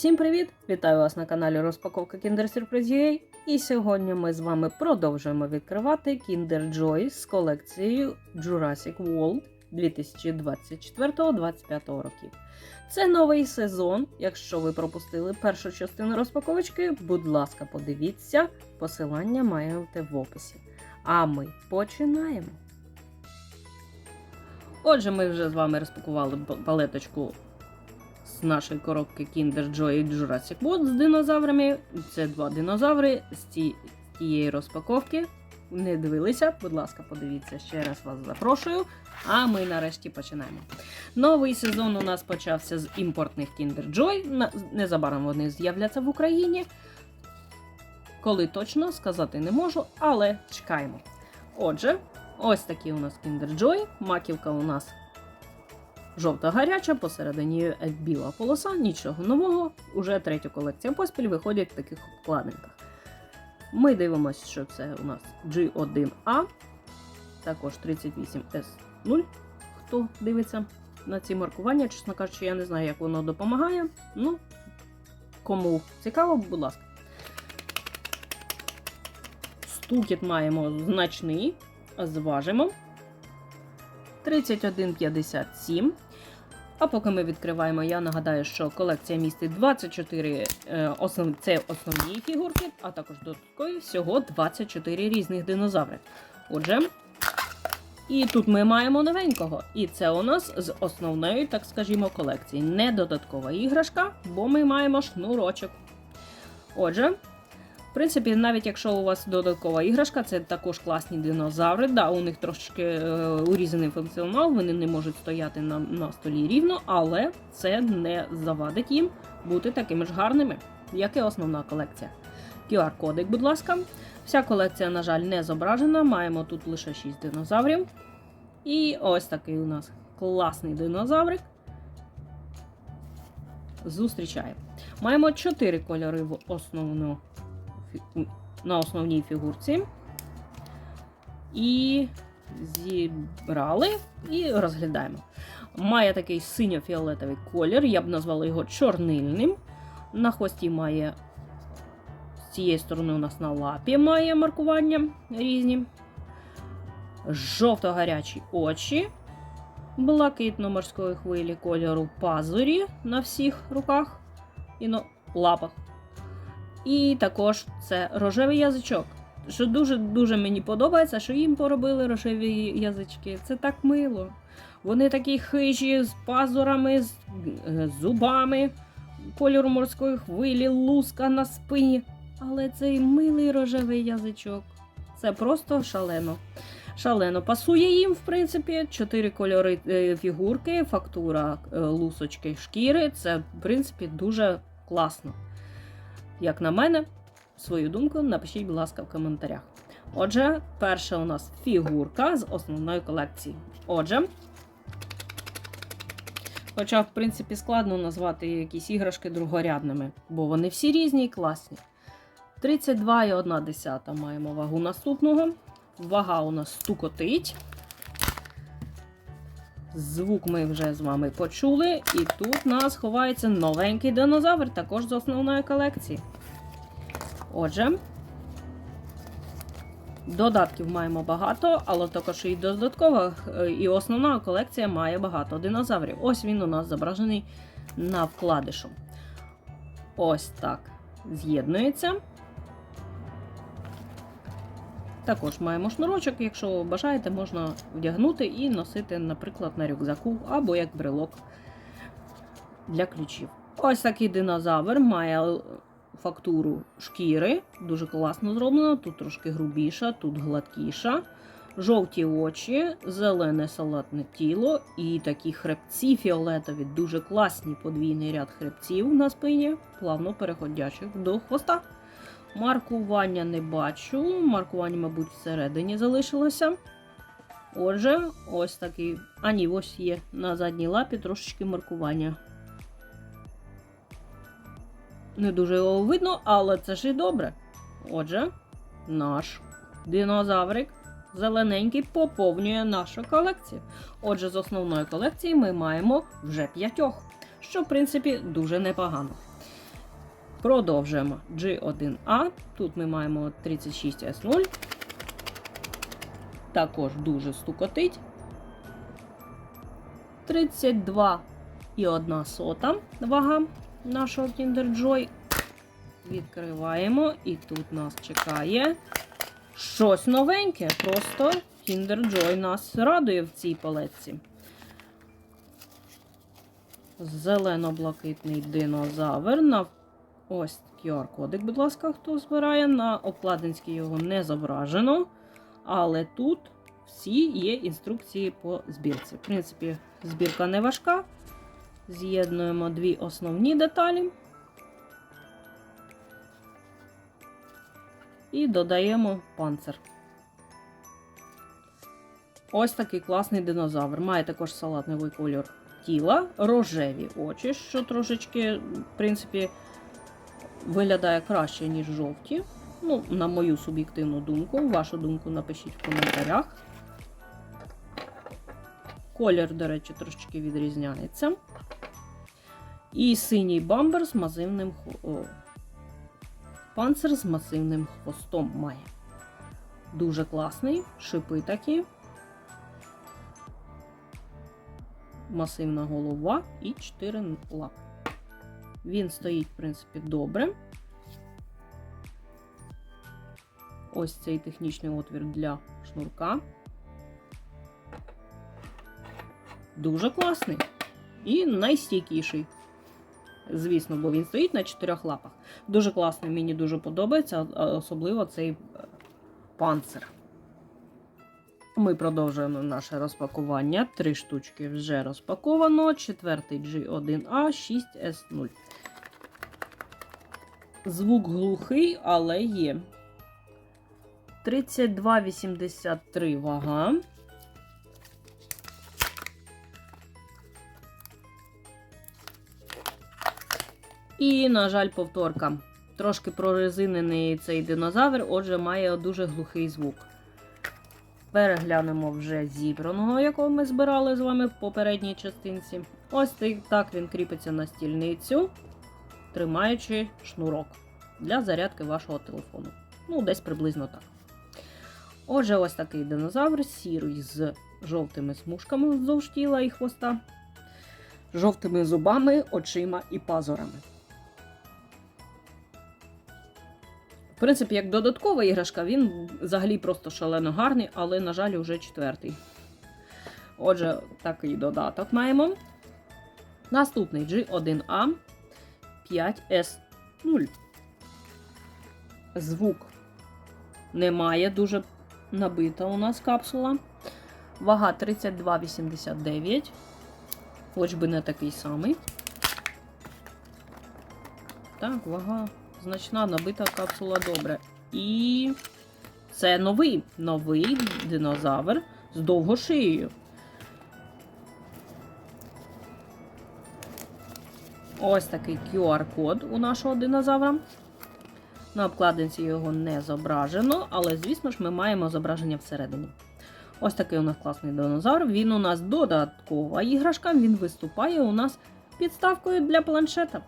Всім привіт! Вітаю вас на каналі Розпаковка Kinder Surprise UA. І сьогодні ми з вами продовжуємо відкривати Kinder Joy з колекцією Jurassic World 2024-2025 років. Це новий сезон. Якщо ви пропустили першу частину розпаковочки, будь ласка, подивіться, посилання маєте в описі. А ми починаємо. Отже, ми вже з вами розпакували палеточку з нашої коробки Kinder Joy і Jurassic World з динозаврами. Це два динозаври з тієї розпаковки. Не дивилися, будь ласка, подивіться ще раз вас запрошую. А ми нарешті починаємо. Новий сезон у нас почався з імпортних Kinder Joy. Незабаром вони з'являться в Україні. Коли точно сказати не можу, але чекаємо. Отже, ось такі у нас Kinder Joy. Маківка у нас жовта гаряча, посередині біла полоса, нічого нового. Уже третя колекція поспіль виходять в таких обкладинках. Ми дивимося, що це у нас G1A, також 38S0. Хто дивиться на ці маркування, чесно кажучи, я не знаю, як воно допомагає. Ну, кому цікаво, будь ласка. Стукіт маємо значний, зважимо. 31,57. А поки ми відкриваємо, я нагадаю, що колекція містить 24 е, основ... це основні фігурки, а також додаткові всього 24 різних динозаври. Отже, і тут ми маємо новенького. І це у нас з основної, так скажімо, колекції. Не додаткова іграшка, бо ми маємо шнурочок. Отже, в принципі, навіть якщо у вас додаткова іграшка, це також класні динозаври. Да, у них трошки е, урізаний функціонал, вони не можуть стояти на, на столі рівно, але це не завадить їм бути такими ж гарними, як і основна колекція. QR-кодик, будь ласка. Вся колекція, на жаль, не зображена. Маємо тут лише 6 динозаврів. І ось такий у нас класний динозаврик. Зустрічає. Маємо 4 кольори в основну фі- на основній фігурці. І зібрали і розглядаємо. Має такий синьо-фіолетовий колір, я б назвала його чорнильним. На хвості має з цієї сторони у нас на лапі має маркування різні. Жовто-гарячі очі, блакитно-морської хвилі кольору пазурі на всіх руках і на лапах. І також це рожевий язичок. Що дуже-дуже мені подобається, що їм поробили рожеві язички. Це так мило. Вони такі хижі з пазурами, з е, зубами, кольору морської хвилі, луска на спині. Але цей милий рожевий язичок. Це просто шалено. Шалено пасує їм, в принципі, чотири кольори е, фігурки, фактура е, лусочки шкіри. Це, в принципі, дуже класно. Як на мене, свою думку напишіть, будь ласка, в коментарях. Отже, перша у нас фігурка з основної колекції. Отже, хоча, в принципі, складно назвати якісь іграшки другорядними, бо вони всі різні і класні. 32,1 маємо вагу наступного. Вага у нас стукотить. Звук ми вже з вами почули. І тут у нас ховається новенький динозавр, також з основної колекції. Отже, додатків маємо багато, але також і додаткова, е, і основна колекція має багато динозаврів. Ось він у нас зображений на вкладишу. Ось так з'єднується. Також маємо шнурочок, якщо бажаєте, можна вдягнути і носити, наприклад, на рюкзаку або як брелок для ключів. Ось такий динозавр має фактуру шкіри, дуже класно зроблено. Тут трошки грубіша, тут гладкіша. Жовті очі, зелене салатне тіло і такі хребці фіолетові, дуже класні подвійний ряд хребців на спині, плавно переходячих до хвоста. Маркування не бачу. Маркування, мабуть, всередині залишилося. Отже, ось такий. А ні, ось є на задній лапі трошечки маркування. Не дуже його видно, але це ж і добре. Отже, наш динозаврик зелененький поповнює нашу колекцію. Отже, з основної колекції ми маємо вже п'ятьох, що, в принципі, дуже непогано. Продовжуємо G1A. Тут ми маємо 36S0. Також дуже стукотить. 32 і 1 сота вага нашого Kinder Joy. Відкриваємо, і тут нас чекає щось новеньке. Просто Kinder Joy нас радує в цій палетці. Зелено-блакитний динозавр. Ось QR-кодик, будь ласка, хто збирає. На обкладинській його не зображено. Але тут всі є інструкції по збірці. В принципі, збірка не важка. З'єднуємо дві основні деталі. І додаємо панцир. Ось такий класний динозавр. Має також салатний кольор тіла, рожеві очі, що трошечки, в принципі, виглядає краще, ніж жовті. Ну, на мою суб'єктивну думку. Вашу думку напишіть в коментарях. Колір, до речі, трошечки відрізняється. І синій бамбер з масивним о, панцир з масивним хвостом має. Дуже класний, шипи такі. Масивна голова і 4 лапи. Він стоїть, в принципі, добре. Ось цей технічний отвір для шнурка. Дуже класний. І найстійкіший. Звісно, бо він стоїть на чотирьох лапах. Дуже класний, мені дуже подобається, особливо цей е, панцир. Ми продовжуємо наше розпакування. Три штучки вже розпаковано. Четвертий G1A 6S0. Звук глухий, але є. 32,83 вага. І, на жаль, повторка. Трошки прорезинений цей динозавр, отже, має дуже глухий звук. Переглянемо вже зібраного, якого ми збирали з вами в попередній частинці. Ось так він кріпиться на стільницю, тримаючи шнурок для зарядки вашого телефону. Ну, десь приблизно так. Отже, ось такий динозавр, сірий з жовтими смужками вздовж тіла і хвоста, жовтими зубами, очима і пазурами. В принципі, як додаткова іграшка, він взагалі просто шалено гарний, але, на жаль, уже четвертий. Отже, такий додаток маємо. Наступний G1A 5S0. Звук немає, дуже набита у нас капсула. Вага 32,89. Хоч би не такий самий. Так, вага значна, набита капсула добре. І це новий новий динозавр з довгошиєю. Ось такий QR-код у нашого динозавра. На обкладинці його не зображено, але, звісно ж, ми маємо зображення всередині. Ось такий у нас класний динозавр. Він у нас додаткова іграшка, він виступає у нас підставкою для планшета.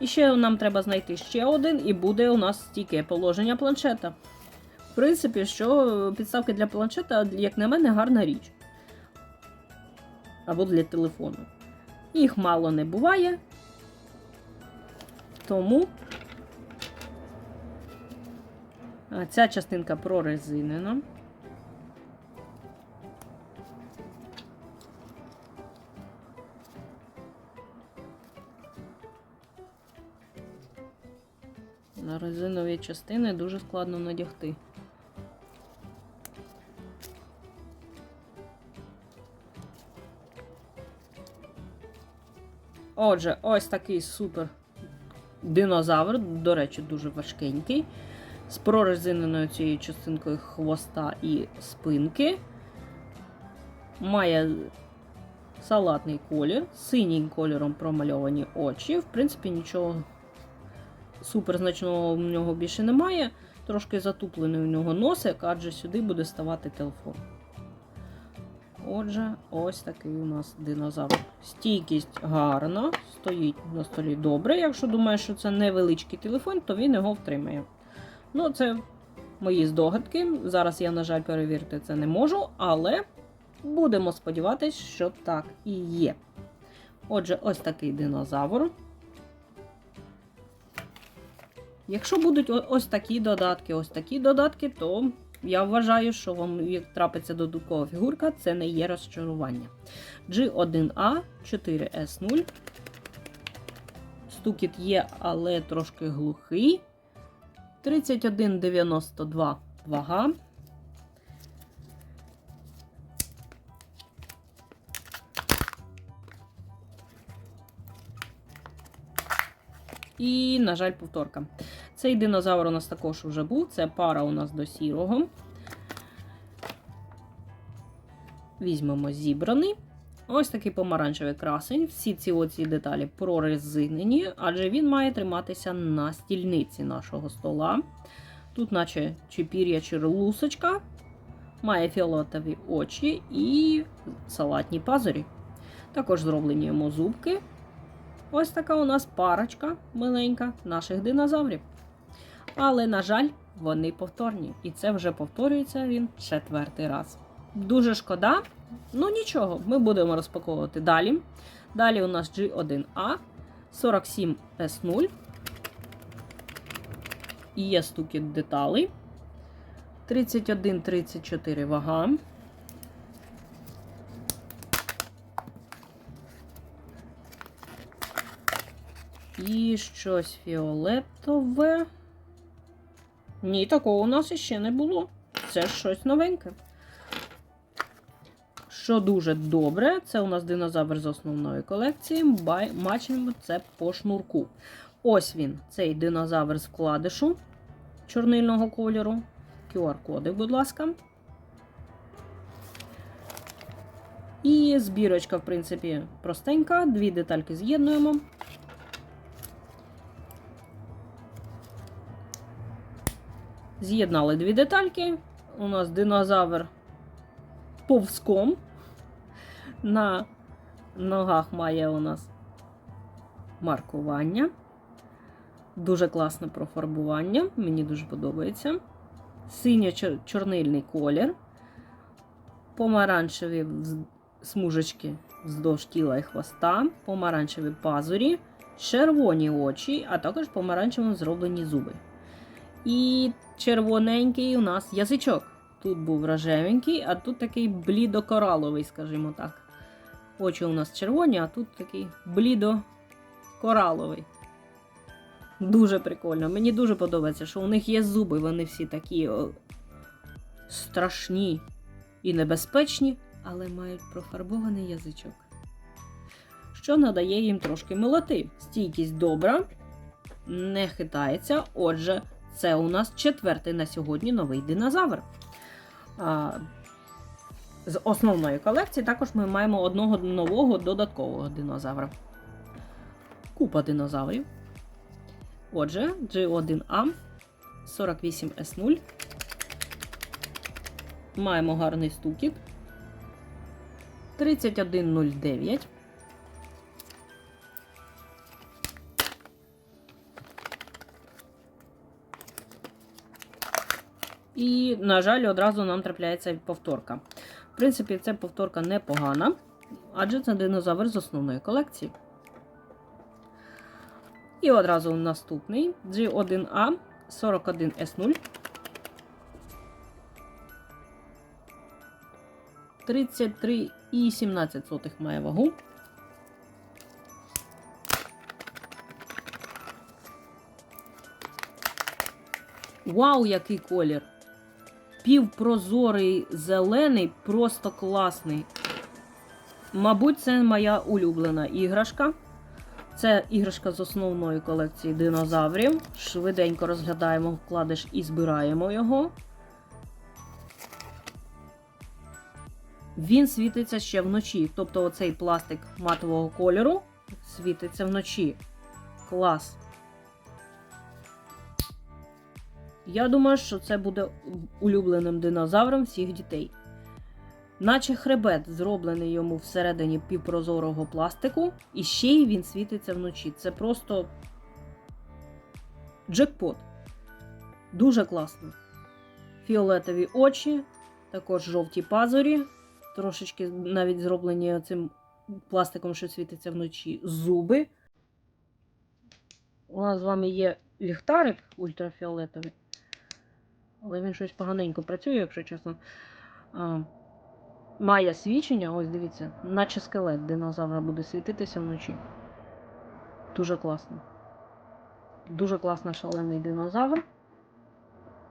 І ще нам треба знайти ще один, і буде у нас стійке положення планшета. В принципі, що підставки для планшета, як на мене, гарна річ. Або для телефону. Їх мало не буває. Тому ця частинка прорезинена. На резинові частини дуже складно надягти. Отже, ось такий супер динозавр, до речі, дуже важкенький. З прорезиненою цією частинкою хвоста і спинки. Має салатний колір, синім кольором промальовані очі. В принципі, нічого суперзначного в нього більше немає. Трошки затуплений у нього носик, адже сюди буде ставати телефон. Отже, ось такий у нас динозавр. Стійкість гарна, стоїть на столі добре. Якщо думаєш, що це невеличкий телефон, то він його втримає. Ну, це мої здогадки. Зараз я, на жаль, перевірити це не можу, але будемо сподіватися, що так і є. Отже, ось такий динозавр. Якщо будуть ось такі додатки, ось такі додатки, то я вважаю, що вам як трапиться додаткова фігурка, це не є розчарування. G1A 4S0. Стукіт є, але трошки глухий. 31,92 вага. І, на жаль, повторка. Цей динозавр у нас також вже був. Це пара у нас до сірого. Візьмемо зібраний. Ось такий помаранчевий красень. Всі ці оці деталі прорезинені, адже він має триматися на стільниці нашого стола. Тут, наче чи пір'я, чи лусочка, має фіолетові очі і салатні пазурі. Також зроблені йому зубки. Ось така у нас парочка миленька наших динозаврів. Але, на жаль, вони повторні. І це вже повторюється він четвертий раз. Дуже шкода. Ну нічого, ми будемо розпаковувати далі. Далі у нас G1A 47S0. І є стукіт деталей. 31-34 вага. І щось фіолетове. Ні, такого у нас іще не було. Це щось новеньке. Що дуже добре, це у нас динозавр з основної колекції. Бачимо це по шнурку. Ось він, цей динозавр з вкладишу чорнильного кольору. QR-коди, будь ласка. І збірочка, в принципі, простенька. Дві детальки з'єднуємо. З'єднали дві детальки. У нас динозавр повзком. На ногах має у нас маркування. Дуже класне профарбування. Мені дуже подобається. Синьо-чорнильний колір. Помаранчеві смужечки вздовж тіла і хвоста, помаранчеві пазурі, червоні очі, а також помаранчевим зроблені зуби. І червоненький у нас язичок. Тут був рожевенький, а тут такий блідокораловий, скажімо так. Очі у нас червоні, а тут такий блідокораловий. Дуже прикольно. Мені дуже подобається, що у них є зуби, вони всі такі о, страшні і небезпечні, але мають профарбований язичок. Що надає їм трошки милоти. Стійкість добра, не хитається. Отже, це у нас четвертий на сьогодні новий динозавр. З основної колекції також ми маємо одного нового додаткового динозавра. Купа динозаврів. Отже, G1A 48S0. Маємо гарний стукіт. 3109. І, на жаль, одразу нам трапляється повторка. В принципі, ця повторка непогана, адже це динозавр з основної колекції. І одразу наступний G1A 41S0. 33,17 має вагу. Вау, який колір! Півпрозорий зелений, просто класний. Мабуть, це моя улюблена іграшка. Це іграшка з основної колекції динозаврів. Швиденько розглядаємо вкладиш і збираємо його. Він світиться ще вночі. Тобто оцей пластик матового кольору світиться вночі. Клас. Я думаю, що це буде улюбленим динозавром всіх дітей. Наче хребет зроблений йому всередині півпрозорого пластику, і ще й він світиться вночі. Це просто джекпот. Дуже класно. Фіолетові очі, також жовті пазурі, трошечки навіть зроблені цим пластиком, що світиться вночі, зуби. У нас з вами є ліхтарик ультрафіолетовий, але він щось поганенько працює, якщо чесно. А, має свічення, ось дивіться, наче скелет динозавра буде світитися вночі. Дуже класно. Дуже класно шалений динозавр.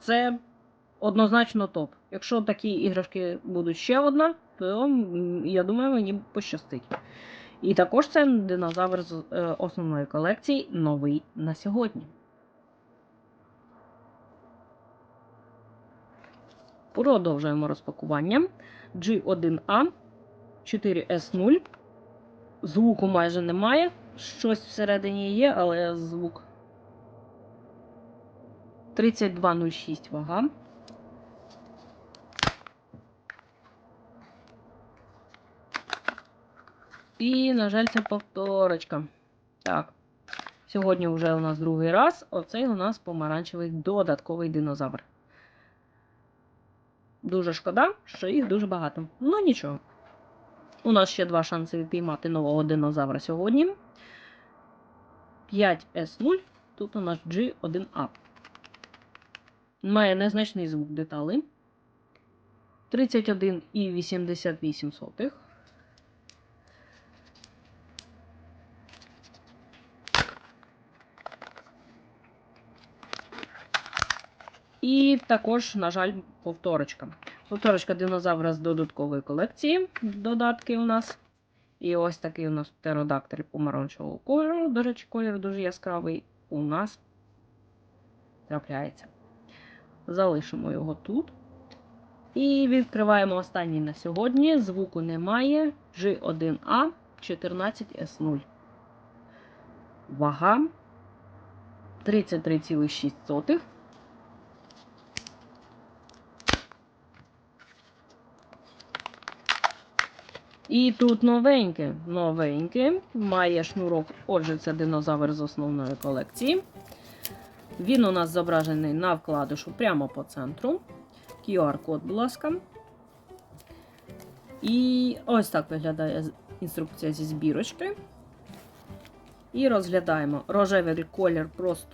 Це однозначно топ. Якщо такі іграшки будуть ще одна, то я думаю, мені пощастить. І також це динозавр з е, основної колекції новий на сьогодні. Продовжуємо розпакування. G1A 4S0. Звуку майже немає. Щось всередині є, але звук 3206 вага. І, на жаль, це повторочка. Так. Сьогодні вже у нас другий раз. Оцей у нас помаранчевий додатковий динозавр. Дуже шкода, що їх дуже багато. Ну нічого. У нас ще два шанси відпіймати нового динозавра сьогодні. 5S0. Тут у нас G1A. Має незначний звук деталей. 31,88. І також, на жаль, повторочка. Повторочка динозавра з додаткової колекції. Додатки у нас. І ось такий у нас птеродактиль помаранчевого кольору. До речі, колір дуже яскравий. У нас трапляється. Залишимо його тут. І відкриваємо останній на сьогодні. Звуку немає. G1A 14S0. Вага 33,6. І тут новеньке, новеньке, має шнурок, отже, це динозавр з основної колекції. Він у нас зображений на вкладишу прямо по центру. QR-код, будь ласка. І ось так виглядає інструкція зі збірочки. І розглядаємо. Рожевий колір просто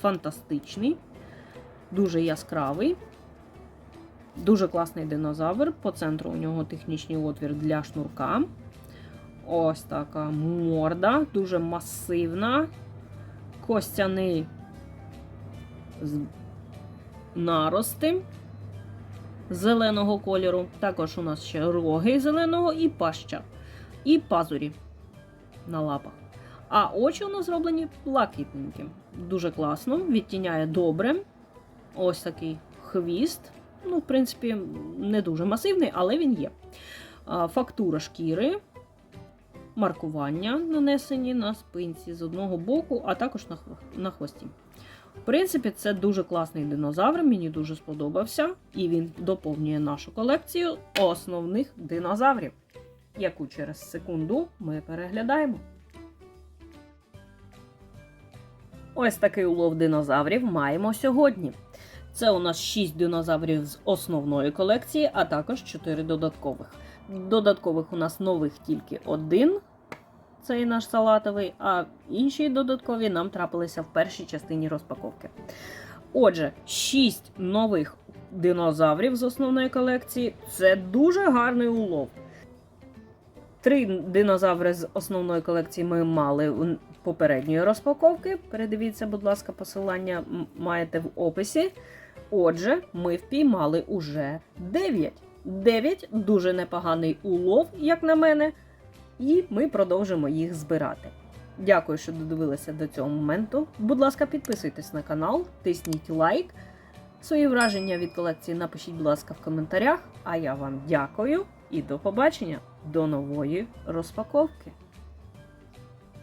фантастичний, дуже яскравий. Дуже класний динозавр. По центру у нього технічний отвір для шнурка. Ось така морда, дуже масивна. Костяний з- нарости зеленого кольору. Також у нас ще роги зеленого і паща. І пазурі на лапах. А очі у нас зроблені блакитненькі. Дуже класно, відтіняє добре. Ось такий хвіст. Ну, в принципі, не дуже масивний, але він є. Фактура шкіри, маркування нанесені на спинці з одного боку, а також на хвості. В принципі, це дуже класний динозавр, мені дуже сподобався, і він доповнює нашу колекцію основних динозаврів, яку через секунду ми переглядаємо. Ось такий улов динозаврів маємо сьогодні. Це у нас 6 динозаврів з основної колекції, а також 4 додаткових. Додаткових у нас нових тільки один. Цей наш салатовий, а інші додаткові нам трапилися в першій частині розпаковки. Отже, 6 нових динозаврів з основної колекції це дуже гарний улов. Три динозаври з основної колекції ми мали попередньої розпаковки. Передивіться, будь ласка, посилання маєте в описі. Отже, ми впіймали уже 9. 9 дуже непоганий улов, як на мене, і ми продовжимо їх збирати. Дякую, що додивилися до цього моменту. Будь ласка, підписуйтесь на канал, тисніть лайк. Свої враження від колекції напишіть, будь ласка, в коментарях. А я вам дякую і до побачення! До нової розпаковки!